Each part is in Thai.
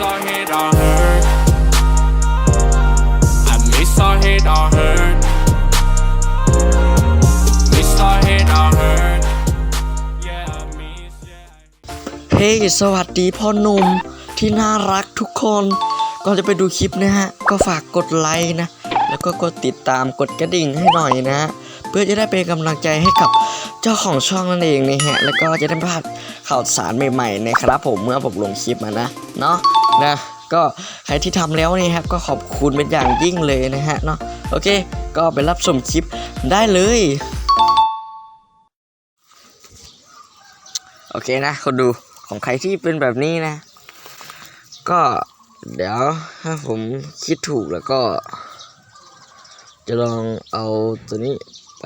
our head on hurt. I miss our head on hurt. Miss our head on hurt. Yeah, I miss. Yeah. เฮ้สวัสดีพ่อหนุ่มที่น่ารักทุกคน ก่อนจะไปดูคลิปนะฮะ ก็ฝากกดไลค์นะ แล้วก็กดติดตามกดกระดิ่งให้หน่อยนะ เพื่อจะได้เป็นกำลังใจให้กับเจ้าของช่องนั่นเองนะฮะ แล้วก็จะได้พลาดข่าวสารใหม่ๆนะครับผมเมื่อผมลงคลิปมานะ เนาะ นะก็ใครที่ทำแล้วนี่ครับก็ขอบคุณเป็นอย่างยิ่งเลยนะฮะเนาะโอเค ก็ไปรับชมคลิปได้เลยโอเคนะคนดูของใครที่เป็นแบบนี้นะ ก็เดี๋ยวถ้าผมคิดถูกแล้วก็ จะลองเอาตัวนี้ไป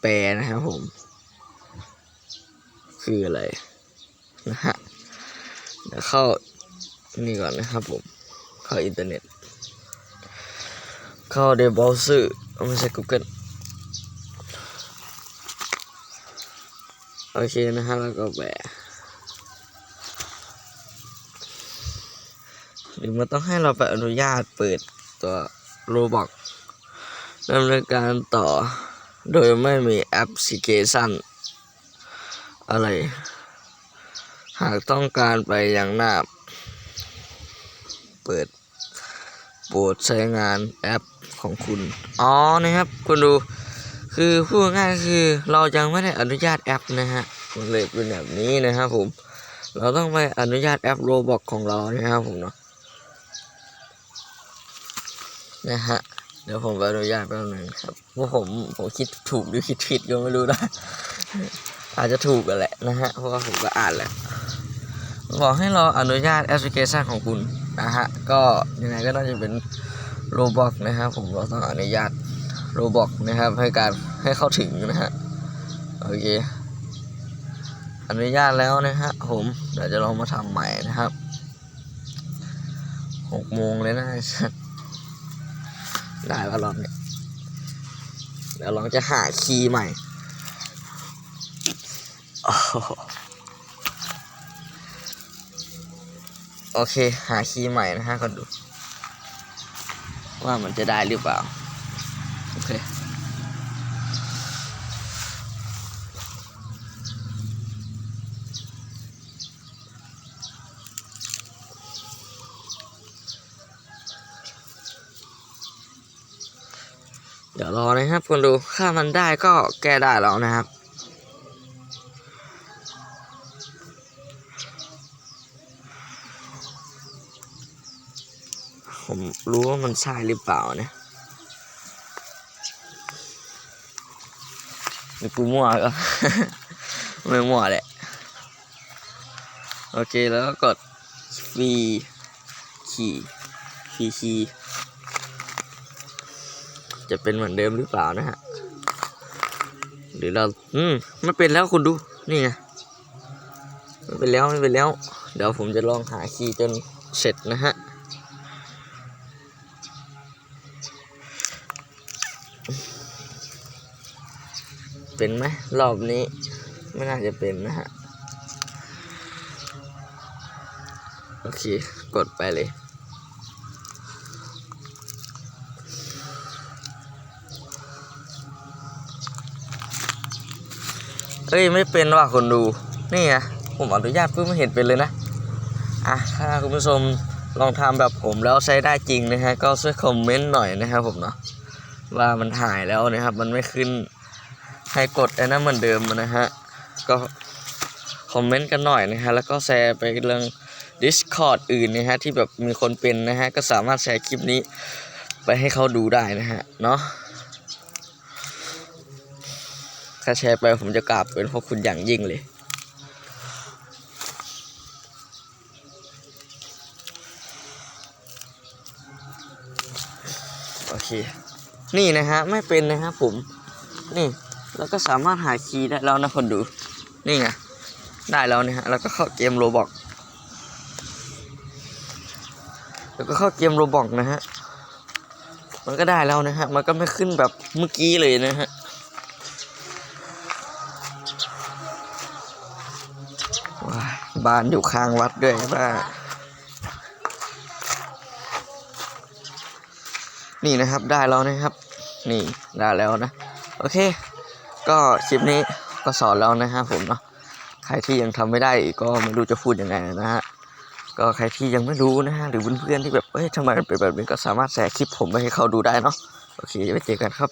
แปลนะครับผม คืออะไรนะฮะเดี๋ยวเข้า นี่ก่อนนะครับผม เข้าอินเทอร์เน็ต เข้าในเบราว์เซอร์ไม่ใช่ Google โอเคนะฮะแล้วก็แปะหรือมันต้องให้เราไปอนุญาตเปิดตัวโรบอกดำเนินการต่อ โดยไม่มีแอปพลิเคชัน อะไร หากต้องการไปยังหน้า เปิด โปรดใช้งานแอปของคุณ อ๋อนะครับคุณดู คือพูดง่ายคือเรายังไม่ได้อนุญาตแอปนะฮะมันเลยเป็นแบบนี้นะครับผม เราต้องไปอนุญาตแอปโรบอกของเรานะครับผมเนาะนะฮะเดี๋ยวผมไปอนุญาตแป๊บนึงครับว่าผมผมคิดถูกหรือคิดผิดก็ไม่รู้นะอาจจะถูกกันแหละนะฮะเพราะว่าผมก็อ่านแหล้วบอกให้เราอนุญาตแอปพลิเคชันของคุณ นะฮะ ก็ยังไงก็น่าจะเป็นโรบอกนะครับ ผมเราต้องอนุญาตโรบอกนะครับ ให้การให้เข้าถึงนะฮะ โอเค อนุญาตแล้วนะฮะผมเดี๋ยวจะลองมาทำใหม่นะครับหกโมงเลยนะไอ้สัสได้ปะรอบนี้เดี๋ยวลองจะหาคีย์ใหม่ โอเค หาคีย์ใหม่นะฮะคนดู ว่ามันจะได้หรือเปล่า โอเค เดี๋ยวรอนะครับคุณดูถ้ามันได้ก็แก้ได้แล้วนะครับ ผมรู้ว่ามันใช่หรือเปล่านะหรือกูมั่วก็ ไม่มั่วแหละ โอเคแล้วก็กดฟรีขี่ฟรีคีจะเป็นเหมือนเดิมหรือเปล่านะฮะหรือเราอืมไม่เป็นแล้วคุณดู นี่ไงไม่เป็นแล้วไม่เป็นแล้ว เดี๋ยวผมจะลองหาคีย์จนเสร็จนะฮะ เป็นไหมรอบนี้ ไม่น่าจะเป็นนะฮะ โอเค กดไปเลย เอ้ย ไม่เป็นว่ะคนดู นี่ไงผมอนุญาตเพิ่งไม่เห็นเป็นเลยนะ อะ ถ้าคุณผู้ชมลองทำแบบผมแล้วใช้ได้จริงนะฮะ ก็ช่วยคอมเมนต์หน่อยนะครับผมเนาะว่ามันหายแล้วนะครับ มันไม่ขึ้น ให้กดไอ้นั่นเหมือนเดิมนะฮะ ก็คอมเมนต์กันหน่อยนะฮะ แล้วก็แชร์ไปเรื่อง Discord อื่นนะฮะ ที่แบบมีคนเป็นนะฮะ ก็สามารถแชร์คลิปนี้ไปให้เขาดูได้นะฮะ เนาะถ้าแชร์ไปผมจะกราบเป็นพวกคุณอย่างยิ่งเลย โอเค นี่นะฮะ ไม่เป็นนะครับผม นี่ แล้วก็สามารถหาคีย์ได้แล้วนะคนดู นี่ไง ได้แล้วเนี่ยฮะ แล้วก็เข้าเกมโรบอกแล้วก็เข้าเกมโรบอกนะฮะ มันก็ได้แล้วนะฮะ มันก็ไม่ขึ้นแบบเมื่อกี้เลยนะฮะบ้านอยู่ข้างวัดด้วยว่านี่นะครับได้แล้วนะครับ นี่ได้แล้วนะ โอเค ก็คลิปนี้ก็สอนแล้วนะฮะผมเนาะใครที่ยังทำไม่ได้อีกก็ไม่รู้จะพูดยังไงนะฮะก็ใครที่ยังไม่รู้นะฮะหรือเพื่อนๆที่แบบเอ้ยทำไมมันเป็นแบบนี้ก็สามารถแชร์คลิปผมไปให้เขาดูได้เนาะโอเคไว้เจอกันครับ